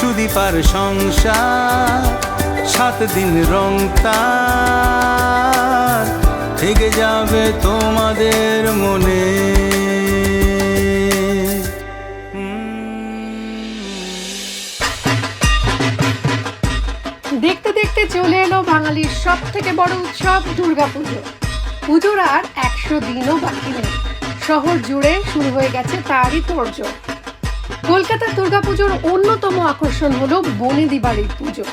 সুদীপার সংসার, সাত দিন রং তার। থেকে যাবে তোমাদের মনে। দেখতে দেখতে চলে এলো বাঙালির সব থেকে বড় উৎসব দুর্গাপুজো। পুজোর আর একশো দিনও বাকি নেই। শহর জুড়ে শুরু হয়ে গেছে তারই তোড়জোড়। কলকাতার দুর্গাপুজোর অন্যতম আকর্ষণ হলো বনেদি বাড়ির পুজো।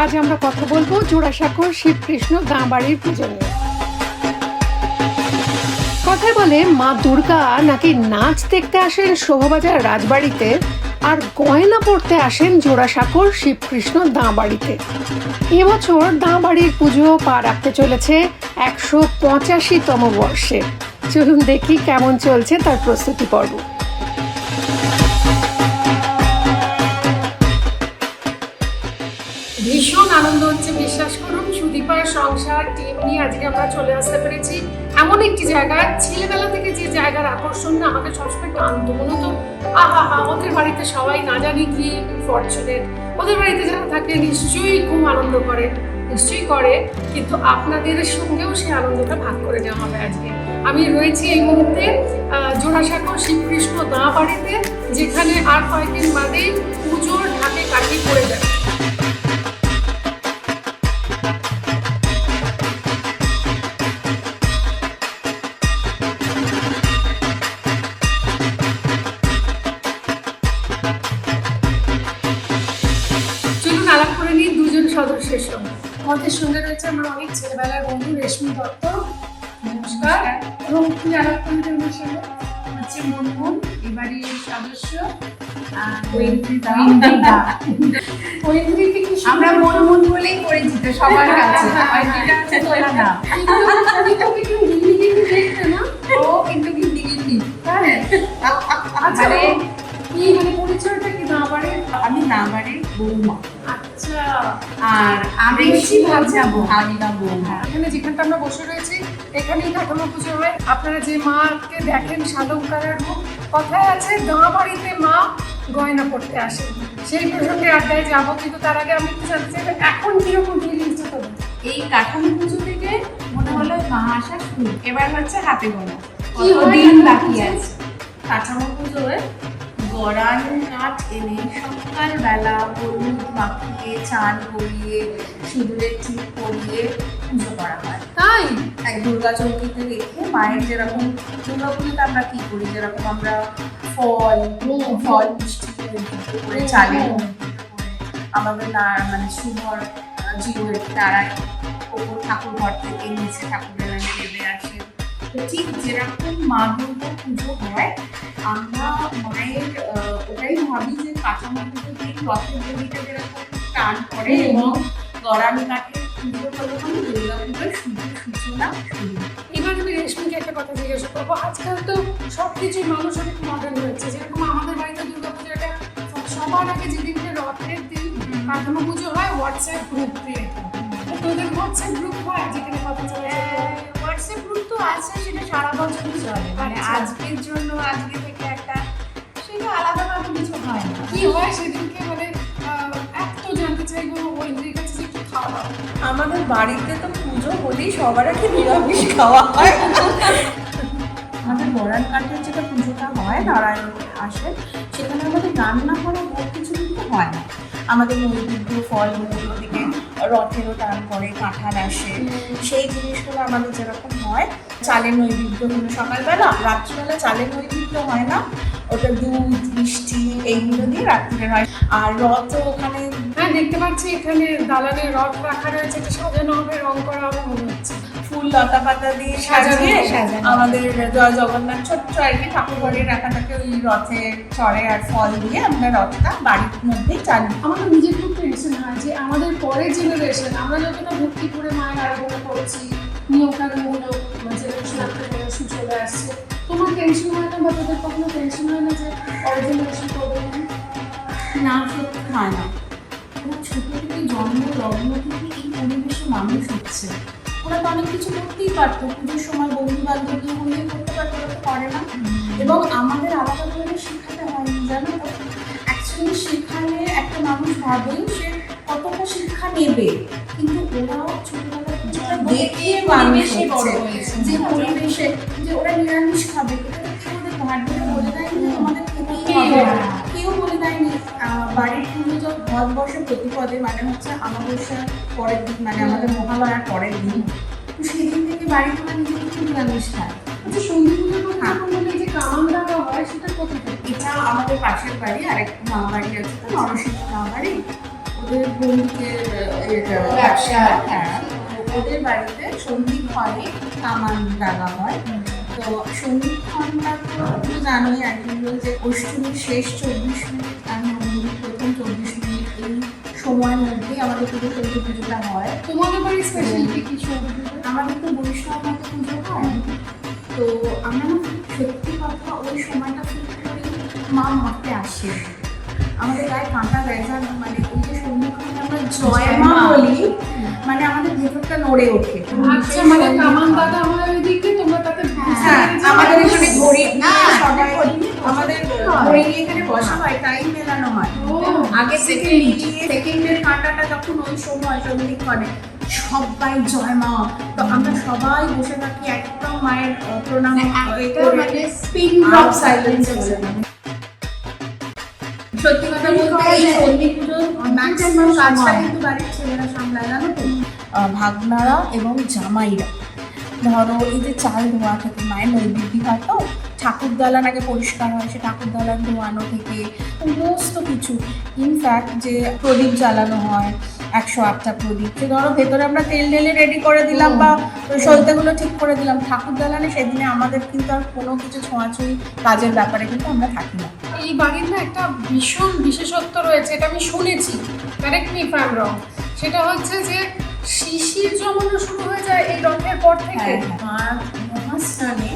আজ আমরা কথা বলব জোড়াসাঁকোর শিবকৃষ্ণ গাঁ বাড়ির পুজো নিয়ে। কথায় বলে মা দুর্গা নাকি নাচ দেখতে আসেন শোভাবাজার রাজবাড়িতে আর গয়না পড়তে আসেন জোড়াসাঁকোর শিবকৃষ্ণ দাঁ বাড়িতে এবছর দাঁ বাড়ির পুজো পা রাখতে চলেছে একশো পঁচাশিতম বর্ষে। চলুন দেখি কেমন চলছে তার প্রস্তুতি পর্ব। ভীষণ আনন্দ হচ্ছে, বিশ্বাস করুন। সুদীপার সংসার টিম নিয়ে আজকে আমরা চলে আসতে পেরেছি এমন একটি জায়গা ছেলেবেলা থেকে যে জায়গার আকর্ষণ না, আমাকে সবসময় টানতো মনে হতো। আহা হা, ওদের বাড়িতে সবাই না জানি কি ফরচুনেট ওদের বাড়িতে যারা থাকে নিশ্চয়ই খুব আনন্দ করে, নিশ্চয়ই করে। কিন্তু আপনাদের সঙ্গেও সেই আনন্দটা ভাগ করে নেওয়া হবে আজকে। আমি রয়েছি এই মুহূর্তে জোড়াসাঁকো শিবকৃষ্ণ দাঁ বাড়িতে যেখানে আর কয়েকদিন বাদেই পুজোর ঢাকে কাটিয়ে পড়ে যাবে আমাদের সঙ্গে রয়েছে আমার অনেক ছেলেবেলার বন্ধু রেশমি দত্ত। নমস্কার। এবং তুমি দিন সঙ্গে হচ্ছে মুনমুন সদস্য আর আমরা বলেই পরিচিত সবার কাছে। ও কিন্তু কি আচ্ছা মানে কি মানে পরিচয়টা কি না আমি নাগারের বৌমা। আচ্ছা। আর আমি বেশি ভাবছাবো। আলিদা এখানে যেখানটা আমরা বসে রয়েছি এখানেই কাঠামো পুজো হয়। আপনারা যে মাকে দেখেন সাধকারের রূপ কথায় আছে গাঁ বাড়িতে মা গয়না পড়তে আসে। সেই প্রসঙ্গে আড্ডায় যাব কিন্তু তার আগে আমি একটু জানতে চাই এখন কীরকম ফিলিংসটা তোদের এই কাঠামো পুজো থেকে মনে হলো মা আসা শুরু। এবার হচ্ছে হাতে গোনা দিন বাকি আছে? কাঠামো পুজোয় গড়ান কাঠ এনে সকালবেলা। হলুদ মাখিয়ে চান করিয়ে সিঁদুরের টিপ পরিয়ে পুজো করা হয়। তাই? এক দুর্গা চৌকিতে রেখে মায়ের যেরকম দুর্গা পুজোতে আমরা কি করি? যেরকম আমরা ফল ফল মিষ্টি করে চালের আমাদের না মানে জিওয়ের তারাই ওপর ঠাকুর ঘর থেকে নিচে ঠাকুরের ঠিক যেরকম মা দুর্গা পুজো হয় আমরা মায়ের ওটাই ভাবি যে কাঁচামা পুজো দিন রথের দড়িতে যেরকম টান করে এবং কাঠের পুজো হলো মানে দুর্গা পুজোর শুভ সূচনা। শুরু এবার আমি রেশমিকে একটা কথা জিজ্ঞাসা করব আজকাল তো সব কিছুই মানুষ অনেক মডার্ন হয়েছে যেরকম আমাদের বাড়িতে দুর্গা পুজোটা সবার আগে যেদিনকে রথের দিন কাঠামো পুজো হয় হোয়াটসঅ্যাপ গ্রুপ ক্রিয়েট তো তোদের হোয়াটসঅ্যাপ গ্রুপ হয় যেখানে কথা চলে হোয়াটসঅ্যাপ গ্রুপ তো আছে সেটা সারা বছরই চলে। মানে আচ্ছা। আজকের জন্য আজকে থেকে একটা সেটা আলাদাভাবে কিছু হয় না। কি হয় সেদিনকে মানে এত জানতে চাইব ওই কাছে যে একটু খাওয়া আমাদের বাড়িতে তো পুজো হলেই সবার আগে নিরামিষ খাওয়া হয়। আমাদের বরান কাঠের যেটা পুজোটা হয় নারায়ণ আসে সেখানে আমাদের রান্না করা বহু কিছু কিন্তু হয় না। আমাদের নৈবেদ্য ফল মূল টান করে, কাঁঠাল আসে। সেই জিনিসগুলো আমাদের যেরকম হয়, চালের নৈবেদ্য কোনো সকালবেলা, রাত্রিবেলা চালের নৈবেদ্য হয় না। ওটা দুধ, মিষ্টি, এইগুলো দিয়ে রাত্রিরে হয়। আর রথ ওখানে হ্যাঁ দেখতে পাচ্ছি এখানে দালানে রথ রাখা রয়েছে সাজানো হবে, রং করা হবে, মনে হচ্ছে। ফুল লতা পাতা দিয়ে সাজানো, সাজিয়ে সাজানো। আমাদের জয় জগন্নাথ ছোট্ট আর কি ঠাকুর ঘরে রাখা থাকে ওই রথে চড়ে আর ফল দিয়ে আমরা রথটা বাড়ির মধ্যেই চালু আমাদের নিজের খুব টেনশন হয় যে আমাদের পরের জেনারেশন আমরা যতটা ভক্তি করে মায়ের আরাধনা করছি নিয়মকানুনগুলো জেনারেশন আফটার জেনারেশন চলে আসছে তোমার টেনশন হয় না বা তোদের কখনো টেনশন হয় না যে পরের জেনারেশন করবে না? না সত্যি হয় না। ছোট থেকে জন্ম লগ্ন থেকে এই পরিবেশে মানুষ হচ্ছে। ওরা তো অনেক কিছু করতেই পারতো। পুজোর সময় বন্ধু বান্ধব নিয়ে হলেই করতে পারতো ওরা করে না। এবং আমাদের আলাদা করে শেখাতে হয়নি জানো তো? অ্যাকচুয়ালি সেখানে একটা মানুষ ভাবে সে কতটা শিক্ষা নেবে কিন্তু ওরাও ছোটবেলা দেখে মানুষ। যে পরিবেশে যে ওরা নিরামিষ খাবে এটা বসে প্রতিপদে মানে হচ্ছে আমাবস্যার পরের দিন মানে আমাদের মহালয়ার পরের দিন। তো সেই দিন থেকে বাড়ি তোলা নিজে নিরামিষ খায় আচ্ছা যখন বললে যে কামান লাগা হয় সেটা কোথা থেকে এটা আমাদের পাশের বাড়ি আরেকটা মা বাড়ি আছে তো নরসিংহ বাড়ি ওদের বন্ধুদের ব্যবসা। হ্যাঁ ওদের বাড়িতে সন্ধিক্ষণে কামান লাগা হয়। তো সন্ধিক্ষণটা তো তুমি জানোই আর কি যে অষ্টমীর শেষ চব্বিশ মিনিট আর নবমীর প্রথম চব্বিশ মিনিট। সময়ের মধ্যেই আমাদের পুজো সন্ধি পুজোটা হয়। তোমাদের বাড়ির স্পেশালিটি কি আমাদের তো বৈষ্ণব মতো পুজো হয়। তো আমরা সত্যি কথা ওই সময়টা ফিল করি মা মাকে আসে। আমাদের গায়ে কাঁটা দেয় মানে ওই যে আমরা জয় মা বলি মানে আমাদের ভেতরটা নড়ে ওঠে। আচ্ছা মানে কামান দাদা হয় ওইদিকে তোমরা তাতে হ্যাঁ আমাদের এখানে ঘড়ি না, আমাদের ঘড়ি এখানে বসা হয় টাইম মেলানো হয়। আগে থেকে সেকেন্ডের কাঁটাটা যখন ওই সময় সন্ধিক্ষণে সবাই জয় মা। তো আমরা সবাই বসে থাকি একদম মায়ের প্রণাম মানে স্পিন ড্রপ সাইলেন্স সত্যি কথা বলতে এই সন্ধি পুজোর ম্যাক্সিমাম কাজটা কিন্তু বাড়ির ছেলেরা সামলায় তো? ভাগনারা এবং জামাইরা। ধরো এই যে চাল ধোয়া থেকে মায়ের নৈবেদ্য তো ঠাকুর দালান আগে পরিষ্কার হয় সে ঠাকুর দালান ধোয়ানো থেকে সমস্ত কিছু। ইনফ্যাক্ট যে প্রদীপ জ্বালানো হয় একশো আটটা প্রদীপ যে ধরো ভেতরে আমরা তেল ঢেলে রেডি করে দিলাম বা সলতেগুলো ঠিক করে দিলাম ঠাকুর দালানে সেদিনে আমাদের কিন্তু আর কোনো কিছু ছোঁয়াছুঁই কাজের ব্যাপারে কিন্তু আমরা থাকি না। এই বাড়ির না একটা ভীষণ বিশেষত্ব রয়েছে এটা আমি শুনেছি কারেক্ট মি ফাইম রং সেটা হচ্ছে যে শিশির জমানো শুরু হয়ে যায় এই রথের পর থেকে। আর মহাস্নানে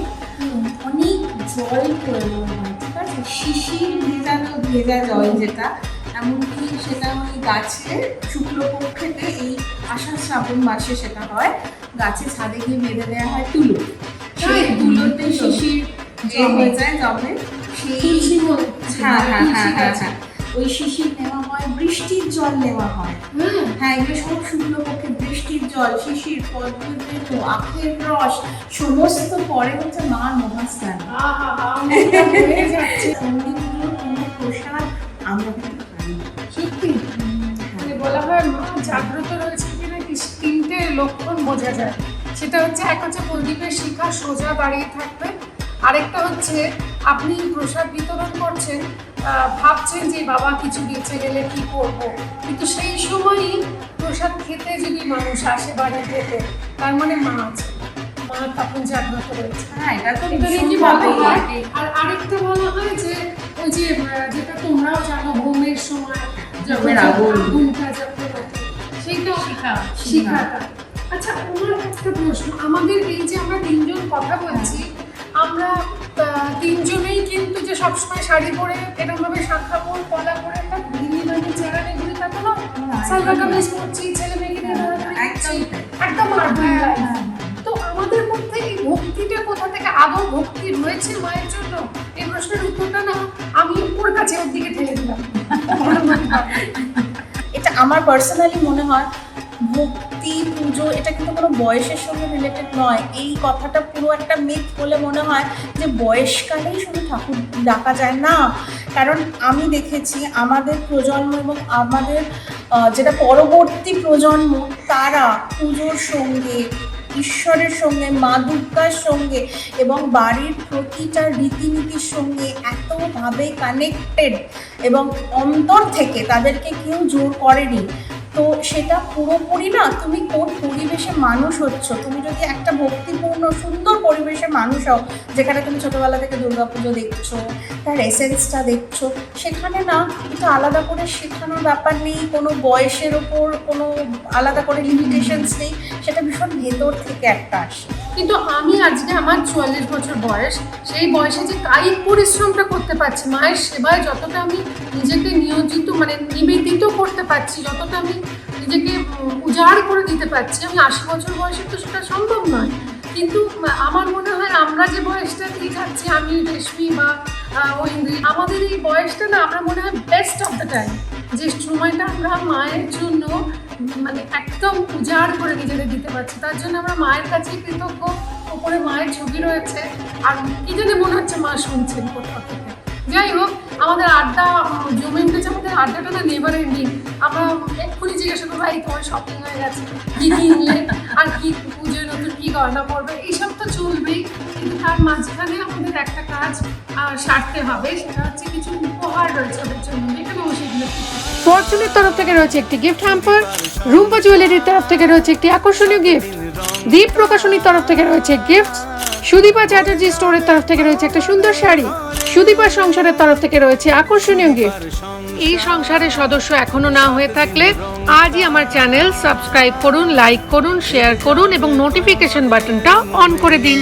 অনেক জল প্রয়োজন হয় ঠিক আছে? শিশির ভেজানো ভেজা জল যেটা এমনকি সেটা ওই গাছে শুক্লপক্ষেতে এই আষাঢ় শ্রাবণ মাসে সেটা হয় গাছে ছাদে গিয়ে বেঁধে দেওয়া হয় তুলো। সেই তুলোতে শিশির যে হয়ে যায় জমে সেই হ্যাঁ হ্যাঁ হ্যাঁ হ্যাঁ হ্যাঁ। ওই শিশির নেওয়া হয় বৃষ্টির জল নেওয়া হয়। হ্যাঁ এগুলো সব শুক্লপক্ষে বৃষ্টির জল শিশির পদ্মদেব আখের রস সমস্ত পরে হচ্ছে মার মহাস্থান সঙ্গীতগুলো কোনো প্রসাদ আমরা কিন্তু না। সত্যি মানে বলা হয় মা জাগ্রত রয়েছে কিনা তিনটে লক্ষণ বোঝা যায়। সেটা হচ্ছে এক হচ্ছে প্রদীপের শিখা সোজা দাঁড়িয়ে থাকবে। আরেকটা হচ্ছে আপনি প্রসাদ বিতরণ করছেন ভাবছেন যে বাবা কিছু বেঁচে গেলে কি করব? কিন্তু সেই সময়ই প্রসাদ খেতে যদি মানুষ আসে বাড়ি খেতে তার মানে মা আছে। মা তখন জাগ্রত রয়েছে হ্যাঁ আর আরেকটা বলা হয় যে ওই যে যেটা তোমরাও জানো হোমের সময় যখন হোমের আগুনটা যখন ওঠে, শিখা শিখাটা। আচ্ছা আমার একটা প্রশ্ন। আমাদের এই যে আমরা তিনজন কথা বলছি আমরা তিনজনেই কিন্তু যে সবসময় শাড়ি পরে এরকম ভাবে শাখা পর কলা পরে একটা দিল্লি বাড়ির চেহারা ঘুরে থাকো না সালভা কামিজ পরছি ছেলে মেয়েকে নিয়ে। একদম। একদম তো আমাদের মধ্যে এই ভক্তিটা কোথা থেকে আদৌ ভক্তি রয়েছে মায়ের জন্য? এই প্রশ্নের উত্তরটা না আমি ওর কাছে ওর দিকে ঠেলে দিলাম। এটা আমার পার্সোনালি মনে হয় ভক্তি পুজো, এটা কিন্তু কোনো বয়সের সঙ্গে রিলেটেড নয়। এই কথাটা পুরো একটা মিথ বলে মনে হয় যে বয়সকালেই শুধু ঠাকুর ডাকা যায় না। কারণ আমি দেখেছি আমাদের প্রজন্ম এবং আমাদের যেটা পরবর্তী প্রজন্ম, তারা পুজোর সঙ্গে, ঈশ্বরের সঙ্গে, মা দুর্গার সঙ্গে এবং বাড়ির প্রতিটা রীতিনীতির সঙ্গে এতভাবে কানেক্টেড এবং অন্তর থেকে তাদেরকে কেউ জোর করেনি। তো সেটা পুরোপুরি না, তুমি কোন পরিবেশে মানুষ হচ্ছ? তুমি যদি একটা ভক্তিপূর্ণ, সুন্দর পরিবেশে মানুষ হও, যেখানে তুমি ছোটোবেলা থেকে দুর্গাপুজো দেখছ, তার এসেন্সটা দেখছ, সেখানে না কিন্তু আলাদা করে শেখানোর ব্যাপার নেই, কোনো বয়সের ওপর কোনো আলাদা করে লিমিটেশনস নেই, সেটা ভীষণ ভেতর থেকে একটা আসে। কিন্তু আমি আজকে আমার চুয়াল্লিশ বছর বয়স সেই বয়সে যে কায়িক পরিশ্রমটা করতে পারছি মায়ের সেবায় যতটা আমি নিজেকে নিয়োজিত মানে নিবেদিত করতে পারছি যতটা আমি নিজেকে উজাড় করে দিতে পারছি আমি আশি বছর বয়সে তো সেটা সম্ভব নয়। কিন্তু আমার মনে হয় আমরা যে বয়সটা দিয়ে যাচ্ছি আমি রেশমি বা আহ, ঐন্দ্রি আমাদের এই বয়সটা না আমরা মনে হয় বেস্ট অফ দ্য টাইম যে সময়টা আমরা মায়ের জন্য মানে একদম উজাড় করে নিজেদের দিতে পারছে। তার জন্য আমরা মায়ের কাছে কৃতজ্ঞ। ওপরে মায়ের ছবি রয়েছে। আর কি যদি মনে হচ্ছে মা শুনছেন কোথাও থেকে। যাই হোক, আমাদের আড্ডা জমে উঠেছে। আড্ডাটা নেভার এন্ডিং আমরা এক্ষুনি জিজ্ঞাসা করব তোমার শপিং হয়ে গেছে। কি কিনলে? আর কি পুজোয় নতুন কি গয়না পড়বে এইসব তো চলবেই, কিন্তু তার মাঝখানে আমাদের একটা কাজ সারতে হবে। সেটা হচ্ছে কিছু উপহার রয়েছে ওদের জন্য। ফরচুনের তরফ থেকে রয়েছে একটি গিফট হ্যাম্পার রুম্পা জুয়েলারির তরফ থেকে রয়েছে একটি আকর্ষণীয় গিফট দীপ প্রকাশনীর তরফ থেকে রয়েছে গিফট সুদীপা চ্যাটার্জি স্টোরের তরফ থেকে রয়েছে একটা সুন্দর শাড়ি, সুদীপা সংসারের তরফ থেকে রয়েছে আকর্ষণীয় গিফট এই সংসারের সদস্য এখনও না হয়ে থাকলে আজই আমার চ্যানেল সাবস্ক্রাইব করুন, লাইক করুন, শেয়ার করুন এবং নোটিফিকেশন বাটনটা অন করে দিন।